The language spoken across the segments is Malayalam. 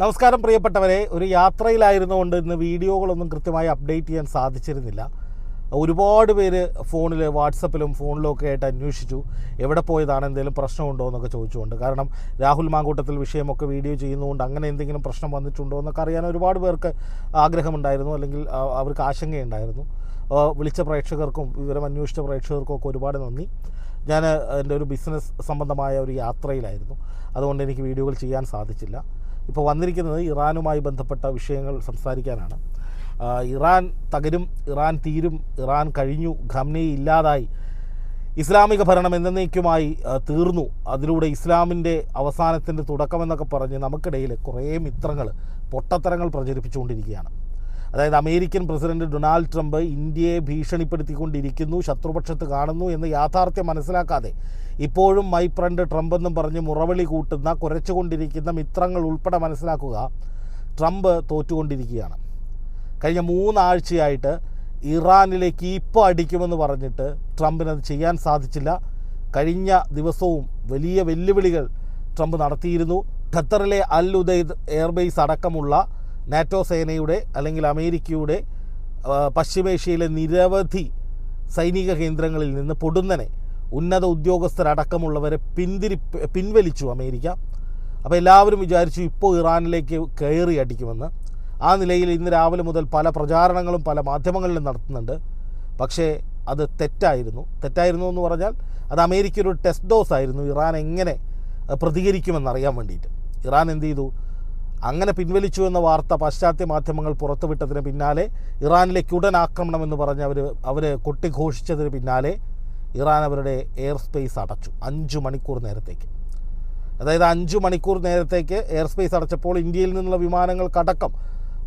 നമസ്കാരം പ്രിയപ്പെട്ടവരെ ഒരു യാത്രയിലായിരുന്നുകൊണ്ട് ഇന്ന് വീഡിയോകളൊന്നും കൃത്യമായി അപ്ഡേറ്റ് ചെയ്യാൻ സാധിച്ചിരുന്നില്ല. ഒരുപാട് പേര് ഫോണിൽ വാട്സപ്പിലും ഫോണിലും ഒക്കെ ആയിട്ട് അന്വേഷിച്ചു. എവിടെ പോയതാണ് എന്തെങ്കിലും പ്രശ്നമുണ്ടോ എന്നൊക്കെ ചോദിച്ചുകൊണ്ട്. കാരണം രാഹുൽ മാങ്കൂട്ടത്തിൽ വിഷയമൊക്കെ വീഡിയോ ചെയ്യുന്നതുകൊണ്ട് അങ്ങനെ എന്തെങ്കിലും പ്രശ്നം വന്നിട്ടുണ്ടോ എന്നൊക്കെ അറിയാൻ ഒരുപാട് പേർക്ക് ആഗ്രഹമുണ്ടായിരുന്നു. അല്ലെങ്കിൽ അവർക്ക് ആശങ്കയുണ്ടായിരുന്നു. വിളിച്ച പ്രേക്ഷകർക്കും വിവരം അന്വേഷിച്ച പ്രേക്ഷകർക്കും ഒക്കെ ഒരുപാട് നന്ദി. ഞാൻ എന്റെ ഒരു ബിസിനസ് സംബന്ധമായ ഒരു യാത്രയിലായിരുന്നു. അതുകൊണ്ട് എനിക്ക് വീഡിയോകൾ ചെയ്യാൻ സാധിച്ചില്ല. ഇപ്പോൾ വന്നിരിക്കുന്നത് ഇറാനുമായി ബന്ധപ്പെട്ട വിഷയങ്ങൾ സംസാരിക്കാനാണ്. ഇറാൻ തകരും ഇറാൻ തീരും ഇറാൻ കഴിഞ്ഞു ഖംനെ ഇല്ലാതായി. ഇസ്ലാമിക ഭരണം എന്നേക്കുമായി തീർന്നു. അതിലൂടെ ഇസ്ലാമിന്റെ അവസാനത്തിന്റെ തുടക്കമെന്നൊക്കെ പറഞ്ഞ് നമുക്കിടയിൽ കുറേ മിത്രങ്ങൾ പൊട്ടത്തരങ്ങൾ പ്രചരിപ്പിച്ചുകൊണ്ടിരിക്കുകയാണ്. അതായത് അമേരിക്കൻ പ്രസിഡന്റ് ഡൊണാൾഡ് ട്രംപ് ഇന്ത്യയെ ഭീഷണിപ്പെടുത്തിക്കൊണ്ടിരിക്കുന്നു ശത്രുപക്ഷത്ത് കാണുന്നു എന്ന് യാഥാർത്ഥ്യം മനസ്സിലാക്കാതെ ഇപ്പോഴും മൈ ഫ്രണ്ട് ട്രംപ് എന്നും പറഞ്ഞ് മുറവിളി കൂട്ടുന്ന കുരച്ചുകൊണ്ടിരിക്കുന്ന മിത്രങ്ങൾ ഉൾപ്പെടെ മനസ്സിലാക്കുക ട്രംപ് തോറ്റുകൊണ്ടിരിക്കുകയാണ്. കഴിഞ്ഞ മൂന്നാഴ്ചയായിട്ട് ഇറാനിലേക്ക് ഇപ്പോൾ അടിക്കുമെന്ന് പറഞ്ഞിട്ട് ട്രംപിനത് ചെയ്യാൻ സാധിച്ചില്ല. കഴിഞ്ഞ ദിവസവും വലിയ വെല്ലുവിളികൾ ട്രംപ് നടത്തിയിരുന്നു. ഖത്തറിലെ അൽ ഉദൈദ് എയർബേസ് അടക്കമുള്ള നാറ്റോ സേനയുടെ അല്ലെങ്കിൽ അമേരിക്കയുടെ പശ്ചിമേഷ്യയിലെ നിരവധി സൈനിക കേന്ദ്രങ്ങളിൽ നിന്ന് പൊടുന്നനെ ഉന്നത ഉദ്യോഗസ്ഥരടക്കമുള്ളവരെ പിന്തിരി പിൻവലിച്ചു അമേരിക്ക. അപ്പോൾ എല്ലാവരും വിചാരിച്ചു ഇപ്പോൾ ഇറാനിലേക്ക് കയറി അടിക്കുമെന്ന്. ആ നിലയിൽ ഇന്ന് രാവിലെ മുതൽ പല പ്രചാരണങ്ങളും പല മാധ്യമങ്ങളിലും നടത്തുന്നുണ്ട്. പക്ഷേ അത് തെറ്റായിരുന്നു. തെറ്റായിരുന്നു എന്ന് പറഞ്ഞാൽ അത് അമേരിക്കയുടെ ടെസ്റ്റ് ഡോസ് ആയിരുന്നു ഇറാൻ എങ്ങനെ പ്രതികരിക്കുമെന്നറിയാൻ വേണ്ടിയിട്ട്. ഇറാൻ എന്ത് ചെയ്തു? അങ്ങനെ പിൻവലിച്ചു എന്ന വാർത്ത പാശ്ചാത്യ മാധ്യമങ്ങൾ പുറത്തുവിട്ടതിന് പിന്നാലെ ഇറാനിലേക്ക് ഉടൻ ആക്രമണം എന്ന് പറഞ്ഞ് അവർ അവർ കൊട്ടിഘോഷിച്ചതിന് പിന്നാലെ ഇറാൻ അവരുടെ എയർ സ്പേസ് അടച്ചു. അഞ്ച് മണിക്കൂർ നേരത്തേക്ക്. അതായത് അഞ്ച് മണിക്കൂർ നേരത്തേക്ക് എയർ സ്പേസ് അടച്ചപ്പോൾ ഇന്ത്യയിൽ നിന്നുള്ള വിമാനങ്ങൾക്കടക്കം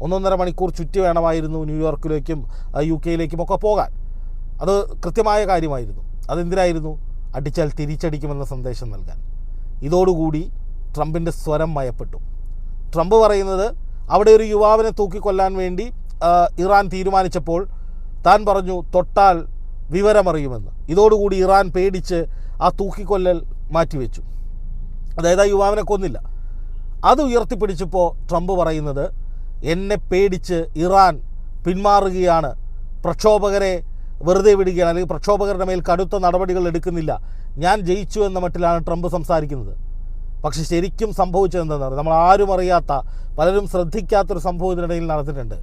ഒന്നൊന്നര മണിക്കൂർ ചുറ്റി വേണമായിരുന്നു ന്യൂയോർക്കിലേക്കും യു കെയിലേക്കും ഒക്കെ പോകാൻ. അത് കൃത്യമായ കാര്യമായിരുന്നു. അതെന്തിനായിരുന്നു? അടിച്ചാൽ തിരിച്ചടിക്കുമെന്ന സന്ദേശം നൽകാൻ. ഇതോടുകൂടി ട്രംപിന്റെ സ്വരം മയപ്പെട്ടു. ട്രംപ് പറയുന്നത് അവിടെ ഒരു യുവാവിനെ തൂക്കിക്കൊല്ലാൻ വേണ്ടി ഇറാൻ തീരുമാനിച്ചപ്പോൾ താൻ പറഞ്ഞു തൊട്ടാൽ വിവരമറിയുമെന്ന്. ഇതോടുകൂടി ഇറാൻ പേടിച്ച് ആ തൂക്കിക്കൊല്ലൽ മാറ്റിവെച്ചു. അതായത് ആ യുവാവിനെ കൊന്നില്ല. അത് ഉയർത്തിപ്പിടിച്ചപ്പോൾ ട്രംപ് പറയുന്നത് എന്നെ പേടിച്ച് ഇറാൻ പിന്മാറുകയാണ്. പ്രക്ഷോഭകരെ വെറുതെ വിടുകയാണ്. അല്ലെങ്കിൽ പ്രക്ഷോഭകരുടെ മേൽ കടുത്ത നടപടികൾ എടുക്കുന്നില്ല. ഞാൻ ജയിച്ചു എന്ന മട്ടിലാണ് ട്രംപ് സംസാരിക്കുന്നത്. പക്ഷെ ശരിക്കും സംഭവിച്ചതെന്താണ് നമ്മൾ ആരും അറിയാത്ത പലരും ശ്രദ്ധിക്കാത്തൊരു സംഭവം ഇതിനിടയിൽ നടന്നിട്ടുണ്ട്.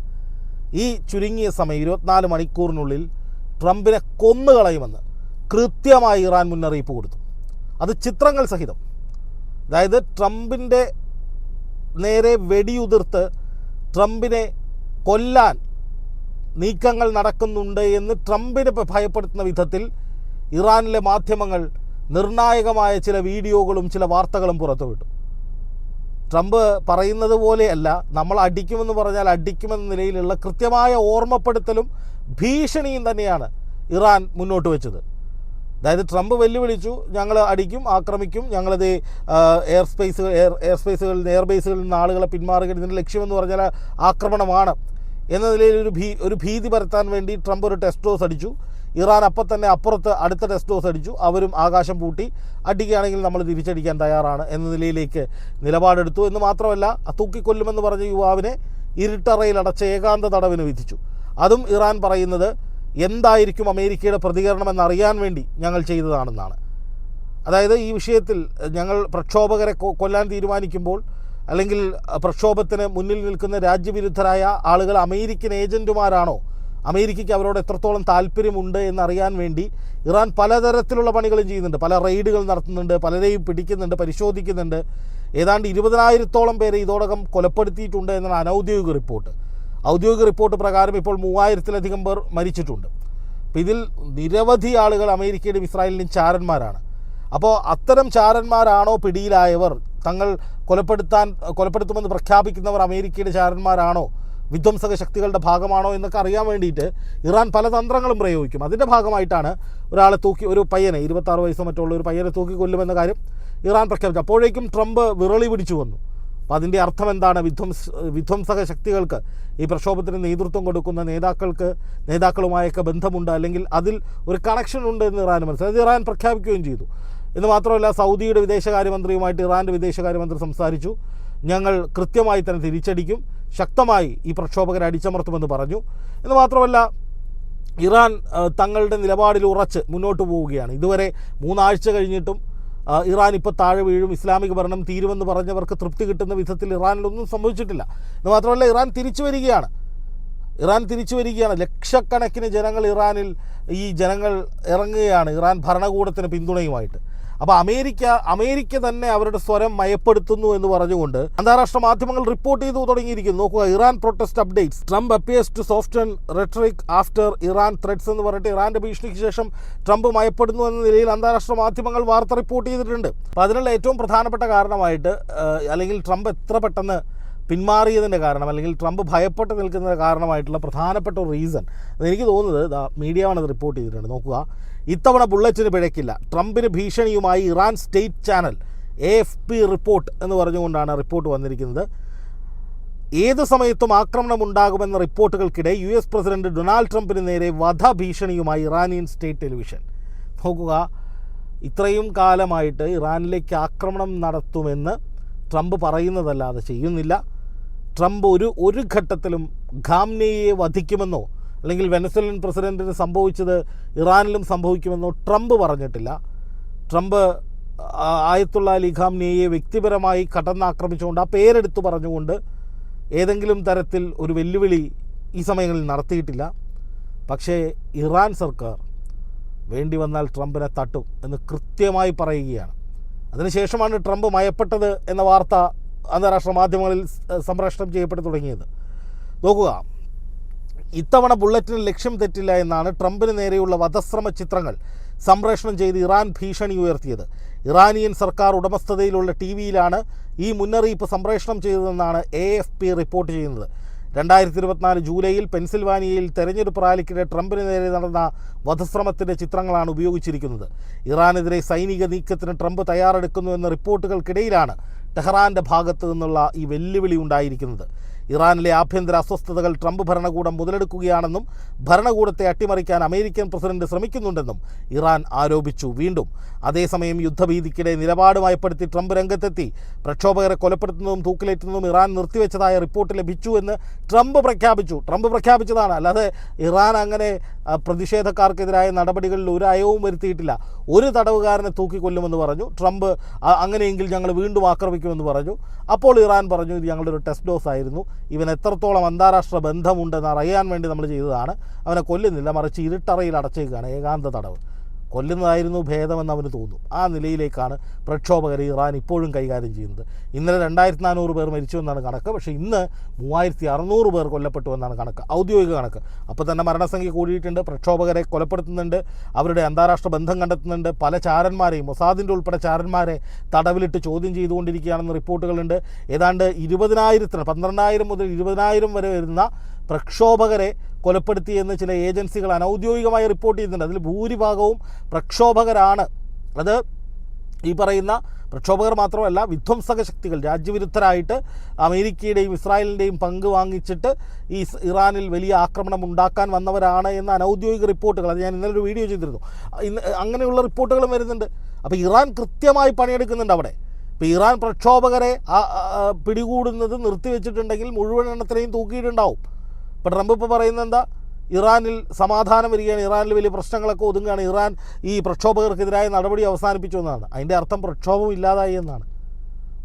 ഈ ചുരുങ്ങിയ സമയം ഇരുപത്തിനാല് മണിക്കൂറിനുള്ളിൽ ട്രംപിനെ കൊന്നുകളയുമെന്ന് കൃത്യമായി ഇറാൻ മുന്നറിയിപ്പ് കൊടുത്തു. അത് ചിത്രങ്ങൾ സഹിതം. അതായത് ട്രംപിന്റെ നേരെ വെടിയുതിർത്ത് ട്രംപിനെ കൊല്ലാൻ നീക്കങ്ങൾ നടക്കുന്നുണ്ട് എന്ന് ട്രംപിനെ ഭയപ്പെടുത്തുന്ന വിധത്തിൽ ഇറാനിലെ മാധ്യമങ്ങൾ നിർണായകമായ ചില വീഡിയോകളും ചില വാർത്തകളും പുറത്തുവിട്ടു. ട്രംപ് പറയുന്നത് പോലെയല്ല നമ്മൾ അടിക്കുമെന്ന് പറഞ്ഞാൽ അടിക്കുമെന്ന നിലയിലുള്ള കൃത്യമായ ഓർമ്മപ്പെടുത്തലും ഭീഷണിയും തന്നെയാണ് ഇറാൻ മുന്നോട്ട് വെച്ചത്. അതായത് ട്രംപ് വെല്ലുവിളിച്ചു ഞങ്ങൾ അടിക്കും ആക്രമിക്കും ഞങ്ങളത് എയർ സ്പേസുകൾ എയർ എയർ സ്പേസുകളിൽ എയർ ബേസുകളിൽ നിന്ന് ആളുകളെ പിന്മാറുക ഇതിന്റെ ലക്ഷ്യമെന്ന് പറഞ്ഞാൽ ആക്രമണമാണ്. എന്ന നിലയിൽ ഒരു ഭീ ഒരു ഭീതി പരത്താൻ വേണ്ടി ട്രംപ് ഒരു ടെസ്റ്റ് ഡോസ് അടിച്ചു. ഇറാൻ അപ്പം തന്നെ അപ്പുറത്ത് അടുത്ത ടെസ്റ്റ് ഡോസ് അടിച്ചു. അവരും ആകാശം പൂട്ടി. അടിക്കുകയാണെങ്കിൽ നമ്മൾ തിരിച്ചടിക്കാൻ തയ്യാറാണ് എന്ന നിലയിലേക്ക് നിലപാടെടുത്തു. എന്ന് മാത്രമല്ല തൂക്കിക്കൊല്ലുമെന്ന് പറഞ്ഞ യുവാവിനെ ഇരുട്ടറയിൽ അടച്ച ഏകാന്ത തടവിന് വിധിച്ചു. അതും ഇറാൻ പറയുന്നത് എന്തായിരിക്കും അമേരിക്കയുടെ പ്രതികരണമെന്ന് എന്നറിയാൻ വേണ്ടി ഞങ്ങൾ ചെയ്തതാണെന്നാണ്. അതായത് ഈ വിഷയത്തിൽ ഞങ്ങൾ പ്രക്ഷോഭകരെ കൊല്ലാൻ തീരുമാനിക്കുമ്പോൾ അല്ലെങ്കിൽ പ്രക്ഷോഭത്തിന് മുന്നിൽ നിൽക്കുന്ന രാജ്യവിരുദ്ധരായ ആളുകൾ അമേരിക്കൻ ഏജന്റുമാരാണോ അമേരിക്കയ്ക്ക് അവരോട് എത്രത്തോളം താല്പര്യമുണ്ട് എന്നറിയാൻ വേണ്ടി ഇറാൻ പലതരത്തിലുള്ള പണികളും ചെയ്യുന്നുണ്ട്. പല റെയ്ഡുകൾ നടത്തുന്നുണ്ട് പലരെയും പിടിക്കുന്നുണ്ട് പരിശോധിക്കുന്നുണ്ട്. ഏതാണ്ട് ഇരുപതിനായിരത്തോളം പേരെ ഇതോടകം കൊലപ്പെടുത്തിയിട്ടുണ്ട് എന്നാണ് അനൗദ്യോഗിക റിപ്പോർട്ട്. ഔദ്യോഗിക റിപ്പോർട്ട് പ്രകാരം ഇപ്പോൾ മൂവായിരത്തിലധികം പേർ മരിച്ചിട്ടുണ്ട്. അപ്പോൾ ഇതിൽ നിരവധി ആളുകൾ അമേരിക്കയുടെയും ഇസ്രായേലിന്റെയും ചാരന്മാരാണ്. അപ്പോൾ അത്തരം ചാരന്മാരാണോ പിടിയിലായവർ? തങ്ങൾ കൊലപ്പെടുത്താൻ കൊലപ്പെടുത്തുമെന്ന് പ്രഖ്യാപിക്കുന്നവർ അമേരിക്കയുടെ ചാരന്മാരാണോ? വിധ്വംസക ശക്തികളുടെ ഭാഗമാണോ എന്നൊക്കെ അറിയാൻ വേണ്ടിയിട്ട് ഇറാൻ പല തന്ത്രങ്ങളും പ്രയോഗിക്കും. അതിന്റെ ഭാഗമായിട്ടാണ് ഒരാളെ തൂക്കി ഒരു പയ്യനെ ഇരുപത്താറ് വയസ്സോ മറ്റുള്ള ഒരു പയ്യനെ തൂക്കി കൊല്ലുമെന്ന കാര്യം ഇറാൻ പ്രഖ്യാപിച്ചു. അപ്പോഴേക്കും ട്രംപ് വിറളി പിടിച്ചു വന്നു. അപ്പോൾ അതിന്റെ അർത്ഥം എന്താണ്? വിധ്വംസ വിധ്വംസക ശക്തികൾക്ക് ഈ പ്രക്ഷോഭത്തിന് നേതൃത്വം കൊടുക്കുന്ന നേതാക്കൾക്ക് നേതാക്കളുമായൊക്കെ ബന്ധമുണ്ട് അല്ലെങ്കിൽ അതിൽ ഒരു കണക്ഷൻ ഉണ്ട് എന്ന് ഇറാൻ മനസ്സിലായി. ഇറാൻ പ്രഖ്യാപിക്കുകയും ചെയ്തു. എന്ന് മാത്രമല്ല സൗദിയുടെ വിദേശകാര്യമന്ത്രിയുമായിട്ട് ഇറാന്റെ വിദേശകാര്യമന്ത്രി സംസാരിച്ചു. ഞങ്ങൾ കൃത്യമായി തന്നെ തിരിച്ചടിക്കും. ശക്തമായി ഈ പ്രക്ഷോഭകരെ അടിച്ചമർത്തുമെന്ന് പറഞ്ഞു. എന്ന് മാത്രമല്ല ഇറാൻ തങ്ങളുടെ നിലപാടിൽ ഉറച്ച് മുന്നോട്ട് പോവുകയാണ്. ഇതുവരെ മൂന്നാഴ്ച കഴിഞ്ഞിട്ടും ഇറാൻ ഇപ്പോൾ താഴെ വീഴും ഇസ്ലാമിക ഭരണം തീരുമെന്ന് പറഞ്ഞവർക്ക് തൃപ്തി കിട്ടുന്ന വിധത്തിൽ ഇറാനിലൊന്നും സംഭവിച്ചിട്ടില്ല. എന്ന് മാത്രമല്ല ഇറാൻ തിരിച്ചു വരികയാണ്. ഇറാൻ തിരിച്ചു വരികയാണ്. ലക്ഷക്കണക്കിന് ജനങ്ങൾ ഇറാനിൽ ഈ ജനങ്ങൾ ഇറങ്ങുകയാണ്. ഇറാൻ ഭരണകൂടത്തിന് പിന്തുണയുമായിട്ട്. അപ്പോൾ അമേരിക്ക അമേരിക്ക തന്നെ അവരുടെ സ്വരം മയപ്പെടുത്തുന്നു എന്ന് പറഞ്ഞുകൊണ്ട് അന്താരാഷ്ട്ര മാധ്യമങ്ങൾ റിപ്പോർട്ട് ചെയ്തു തുടങ്ങിയിരിക്കുന്നു. നോക്കുക Iran protest updates Trump appears to soften rhetoric after Iran threats എന്ന് പറഞ്ഞിട്ട് ഇറാന്റെ ഭീഷണിക്ക് ശേഷം ട്രംപ് മയപ്പെടുന്നു എന്ന നിലയിൽ അന്താരാഷ്ട്ര മാധ്യമങ്ങൾ വാർത്ത റിപ്പോർട്ട് ചെയ്തിട്ടുണ്ട്. അപ്പോൾ അതിനുള്ള ഏറ്റവും പ്രധാനപ്പെട്ട കാരണമായിട്ട് അല്ലെങ്കിൽ ട്രംപ് എത്ര പെട്ടെന്ന് പിന്മാറിയതിന്റെ കാരണം അല്ലെങ്കിൽ ട്രംപ് ഭയപ്പെട്ട് നിൽക്കുന്നതിന്റെ കാരണമായിട്ടുള്ള പ്രധാനപ്പെട്ട ഒരു റീസൺ. എനിക്ക് തോന്നുന്നത് മീഡിയ ആണ് അത് റിപ്പോർട്ട് ചെയ്തിട്ടുണ്ട്. നോക്കുക. ഇത്തവണ ബുള്ളറ്റിന് പിഴയ്ക്കില്ല ട്രംപിന് ഭീഷണിയുമായി Iran state channel A F P report എന്ന് പറഞ്ഞുകൊണ്ടാണ് റിപ്പോർട്ട് വന്നിരിക്കുന്നത്. ഏത് സമയത്തും ആക്രമണം ഉണ്ടാകുമെന്ന റിപ്പോർട്ടുകൾക്കിടെ യു എസ് പ്രസിഡന്റ് ഡൊണാൾഡ് ട്രംപിന് നേരെ വധഭീഷണിയുമായി ഇറാനിയൻ സ്റ്റേറ്റ് ടെലിവിഷൻ. നോക്കുക. ഇത്രയും കാലമായിട്ട് ഇറാനിലേക്ക് ആക്രമണം നടത്തുമെന്ന് ട്രംപ് പറയുന്നതല്ലാതെ ചെയ്യുന്നില്ല. ട്രംപ് ഒരു ഒരു ഘട്ടത്തിലും ഖാംനെയെ വധിക്കുമെന്നോ അല്ലെങ്കിൽ വെനസ്വലൻ പ്രസിഡന്റിന് സംഭവിച്ചത് ഇറാനിലും സംഭവിക്കുമെന്നോ ട്രംപ് പറഞ്ഞിട്ടില്ല. ട്രംപ് ആയത്തുള്ള അലി ഖാംനെയെ വ്യക്തിപരമായി കടന്നാക്രമിച്ചുകൊണ്ട് ആ പേരെടുത്ത് പറഞ്ഞുകൊണ്ട് ഏതെങ്കിലും തരത്തിൽ ഒരു വെല്ലുവിളി ഈ സമയങ്ങളിൽ നടത്തിയിട്ടില്ല. പക്ഷേ ഇറാൻ സർക്കാർ വേണ്ടി വന്നാൽ ട്രംപിനെ തട്ടും എന്ന് കൃത്യമായി പറയുകയാണ്. അതിനുശേഷമാണ് ട്രംപ് മയപ്പെട്ടത് എന്ന വാർത്ത അന്താരാഷ്ട്ര മാധ്യമങ്ങളിൽ സംപ്രേഷണം ചെയ്യപ്പെട്ടു തുടങ്ങിയത്. നോക്കുക ഇത്തവണ ബുള്ളറ്റിന് ലക്ഷ്യം തെറ്റില്ല എന്നാണ് ട്രംപിന് നേരെയുള്ള വധശ്രമ ചിത്രങ്ങൾ സംപ്രേഷണം ചെയ്ത് ഇറാൻ ഭീഷണി ഉയർത്തിയത്. ഇറാനിയൻ സർക്കാർ ഉടമസ്ഥതയിലുള്ള ടി വിയിലാണ് ഈ മുന്നറിയിപ്പ് സംപ്രേഷണം ചെയ്തതെന്നാണ് എ എഫ് പി റിപ്പോർട്ട് ചെയ്യുന്നത്. രണ്ടായിരത്തി ഇരുപത്തിനാല് ജൂലൈയിൽ പെൻസിൽവാനിയയിൽ തെരഞ്ഞെടുപ്പ് റാലിക്കിടെ ട്രംപിന് നേരെ നടന്ന വധശ്രമത്തിന്റെ ചിത്രങ്ങളാണ് ഉപയോഗിച്ചിരിക്കുന്നത്. ഇറാനെതിരെ സൈനിക നീക്കത്തിന് ട്രംപ് തയ്യാറെടുക്കുന്നുവെന്ന റിപ്പോർട്ടുകൾക്കിടയിലാണ് ടെഹ്റാന്റെ ഭാഗത്തു നിന്നുള്ള ഈ വെല്ലുവിളി ഉണ്ടായിരിക്കുന്നത്. ഇറാനിലെ ആഭ്യന്തര അസ്വസ്ഥതകൾ ട്രംപ് ഭരണകൂടം മുതലെടുക്കുകയാണെന്നും ഭരണകൂടത്തെ അട്ടിമറിക്കാൻ അമേരിക്കൻ പ്രസിഡന്റ് ശ്രമിക്കുന്നുണ്ടെന്നും ഇറാൻ ആരോപിച്ചു വീണ്ടും. അതേസമയം യുദ്ധഭീതിക്കിടെ നിലപാട് മയപ്പെടുത്തി ട്രംപ് രംഗത്തെത്തി. പ്രക്ഷോഭകരെ കൊലപ്പെടുത്തുന്നതും തൂക്കിലേറ്റുന്നതും ഇറാൻ നിർത്തിവെച്ചതായ റിപ്പോർട്ട് ലഭിച്ചു എന്ന് ട്രംപ് പ്രഖ്യാപിച്ചു. ട്രംപ് പ്രഖ്യാപിച്ചതാണ്. അല്ലാതെ ഇറാൻ അങ്ങനെ പ്രതിഷേധക്കാർക്കെതിരായ നടപടികളിൽ ഒരു അയവും വരുത്തിയിട്ടില്ല. ഒരു തടവുകാരനെ തൂക്കിക്കൊല്ലുമെന്ന് പറഞ്ഞു. ട്രംപ് അങ്ങനെയെങ്കിൽ ഞങ്ങൾ വീണ്ടും ആക്രമിക്കുമെന്ന് പറഞ്ഞു. അപ്പോൾ ഇറാൻ പറഞ്ഞു ഇത് ഞങ്ങളുടെ ഒരു ടെസ്റ്റ് ഡോസ് ആയിരുന്നു ഇവൻ എത്രത്തോളം അന്താരാഷ്ട്ര ബന്ധമുണ്ടെന്ന് അറിയാൻ വേണ്ടി നമ്മൾ ചെയ്തതാണ്. അവനെ കൊല്ലുന്നില്ല മറിച്ച് ഇരുട്ടറയിൽ അടച്ചേക്കുകയാണ് ഏകാന്ത തടവ് കൊല്ലുന്നതായിരുന്നു ഭേദമെന്ന് അവന് തോന്നും. ആ നിലയിലേക്കാണ് പ്രക്ഷോഭകർ ഇറാൻ ഇപ്പോഴും കൈകാര്യം ചെയ്യുന്നത്. ഇന്നലെ രണ്ടായിരത്തി നാനൂറ് പേർ മരിച്ചു എന്നാണ് കണക്ക്. പക്ഷേ ഇന്ന് മൂവായിരത്തി അറുന്നൂറ് പേർ കൊല്ലപ്പെട്ടു എന്നാണ് കണക്ക്. ഔദ്യോഗിക കണക്ക്. അപ്പോൾ തന്നെ മരണസംഖ്യ കൂടിയിട്ടുണ്ട്. പ്രക്ഷോഭകരെ കൊലപ്പെടുത്തുന്നുണ്ട്. അവരുടെ അന്താരാഷ്ട്ര ബന്ധം കണ്ടെത്തുന്നുണ്ട്. പല ചാരന്മാരെയും മൊസാദിന്റെ ഉൾപ്പെടെ ചാരന്മാരെ തടവിലിട്ട് ചോദ്യം ചെയ്തുകൊണ്ടിരിക്കുകയാണെന്ന് റിപ്പോർട്ടുകളുണ്ട്. ഏതാണ്ട് ഇരുപതിനായിരത്തിന് പന്ത്രണ്ടായിരം മുതൽ ഇരുപതിനായിരം വരെ വരുന്ന പ്രക്ഷോഭകരെ കൊലപ്പെടുത്തിയെന്ന് ചില ഏജൻസികൾ അനൗദ്യോഗികമായി റിപ്പോർട്ട് ചെയ്യുന്നുണ്ട്. അതിൽ ഭൂരിഭാഗവും പ്രക്ഷോഭകരാണ്. അത് ഈ പറയുന്ന പ്രക്ഷോഭകർ മാത്രമല്ല വിധ്വംസക ശക്തികൾ രാജ്യവിരുദ്ധരായിട്ട് അമേരിക്കയുടെയും ഇസ്രായേലിന്റെയും പങ്ക് വാങ്ങിച്ചിട്ട് ഈ ഇറാനിൽ വലിയ ആക്രമണം ഉണ്ടാക്കാൻ വന്നവരാണ് എന്ന അനൗദ്യോഗിക റിപ്പോർട്ടുകൾ. അത് ഞാൻ ഇന്നലെ ഒരു വീഡിയോ ചെയ്തിരുന്നു. ഇന്ന് അങ്ങനെയുള്ള റിപ്പോർട്ടുകളും വരുന്നുണ്ട്. അപ്പോൾ ഇറാൻ കൃത്യമായി പണിയെടുക്കുന്നുണ്ട് അവിടെ. ഇപ്പോൾ ഇറാൻ പ്രക്ഷോഭകരെ പിടികൂടുന്നത് നിർത്തിവെച്ചിട്ടുണ്ടെങ്കിൽ മുഴുവൻ എണ്ണത്തിനെയും തൂക്കിയിട്ടുണ്ടാവും. ഇപ്പോൾ ട്രംപ് ഇപ്പോൾ പറയുന്നത് എന്താ? ഇറാനിൽ സമാധാനം വരികയാണ് ഇറാനിൽ വലിയ പ്രശ്നങ്ങളൊക്കെ ഒതുങ്ങുകയാണ്. ഇറാൻ ഈ പ്രക്ഷോഭകർക്കെതിരായ നടപടി അവസാനിപ്പിച്ചു എന്നാണ്. അതിന്റെ അർത്ഥം പ്രക്ഷോഭം ഇല്ലാതായി എന്നാണ്.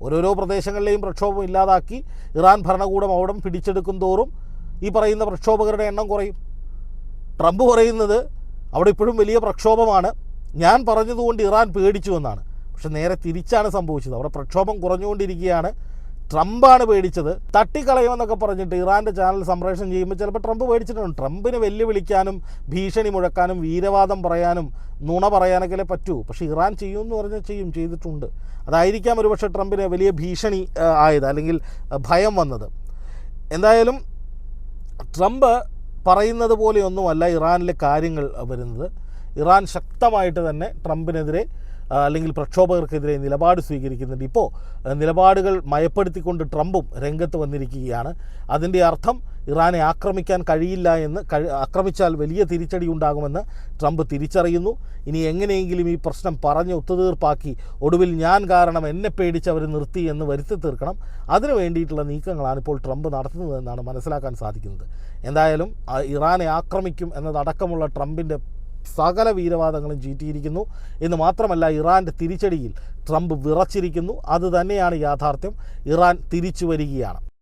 ഓരോരോ പ്രദേശങ്ങളിലെയും പ്രക്ഷോഭം ഇല്ലാതാക്കി ഇറാൻ ഭരണകൂടം അവിടം പിടിച്ചെടുക്കും തോറും ഈ പറയുന്ന പ്രക്ഷോഭകരുടെ എണ്ണം കുറയും. ട്രംപ് പറയുന്നത് അവിടെ ഇപ്പോഴും വലിയ പ്രക്ഷോഭമാണ്. ഞാൻ പറഞ്ഞതുകൊണ്ട് ഇറാൻ പേടിച്ചു എന്നാണ്. പക്ഷെ നേരെ തിരിച്ചാണ് സംഭവിച്ചത്. അവിടെ പ്രക്ഷോഭം കുറഞ്ഞുകൊണ്ടിരിക്കുകയാണ്. ട്രംപാണ് പേടിച്ചത്. തട്ടിക്കളയുമെന്നൊക്കെ പറഞ്ഞിട്ട് ഇറാന്റെ ചാനൽ സംപ്രേഷണം ചെയ്യുമ്പോൾ ചിലപ്പോൾ ട്രംപ് പേടിച്ചിട്ടുണ്ട് ട്രംപിനെ വെല്ലുവിളിക്കാനും ഭീഷണി മുഴക്കാനും വീരവാദം പറയാനും നുണ പറയാനൊക്കെ പറ്റൂ. പക്ഷേ ഇറാൻ ചെയ്യുമെന്ന് പറഞ്ഞാൽ ചെയ്യും ചെയ്തിട്ടുണ്ട്. അതായിരിക്കാം ഒരുപക്ഷെ ട്രംപിന് വലിയ ഭീഷണി ആയത് അല്ലെങ്കിൽ ഭയം വന്നത്. എന്തായാലും ട്രംപ് പറയുന്നത് പോലെയൊന്നുമല്ല ഇറാനിലെ കാര്യങ്ങൾ വരുന്നത്. ഇറാൻ ശക്തമായിട്ട് തന്നെ ട്രംപിനെതിരെ അല്ലെങ്കിൽ പ്രക്ഷോഭകർക്കെതിരെ നിലപാട് സ്വീകരിക്കുന്നുണ്ട്. ഇപ്പോൾ നിലപാടുകൾ മയപ്പെടുത്തിക്കൊണ്ട് ട്രംപും രംഗത്ത് വന്നിരിക്കുകയാണ്. അതിന്റെ അർത്ഥം ഇറാനെ ആക്രമിക്കാൻ കഴിയില്ല എന്ന് ആക്രമിച്ചാൽ വലിയ തിരിച്ചടി ഉണ്ടാകുമെന്ന് ട്രംപ് തിരിച്ചറിയുന്നു. ഇനി എങ്ങനെയെങ്കിലും ഈ പ്രശ്നം പറഞ്ഞ് ഒത്തുതീർപ്പാക്കി ഒടുവിൽ ഞാൻ കാരണം എന്നെ പേടിച്ച് അവർ നിർത്തി എന്ന് വരുത്തി തീർക്കണം. അതിനു വേണ്ടിയിട്ടുള്ള നീക്കങ്ങളാണ് ഇപ്പോൾ ട്രംപ് നടത്തുന്നതെന്നാണ് മനസ്സിലാക്കാൻ സാധിക്കുന്നത്. എന്തായാലും ഇറാനെ ആക്രമിക്കും എന്നതടക്കമുള്ള ട്രംപിന്റെ സകല വീരവാദങ്ങളും ചീറ്റിയിരിക്കുന്നു. എന്ന് മാത്രമല്ല ഇറാന്റെ തിരിച്ചടിയിൽ ട്രംപ് വിറച്ചിരിക്കുന്നു. അത് തന്നെയാണ് യാഥാർത്ഥ്യം. ഇറാൻ തിരിച്ചു വരികയാണ്.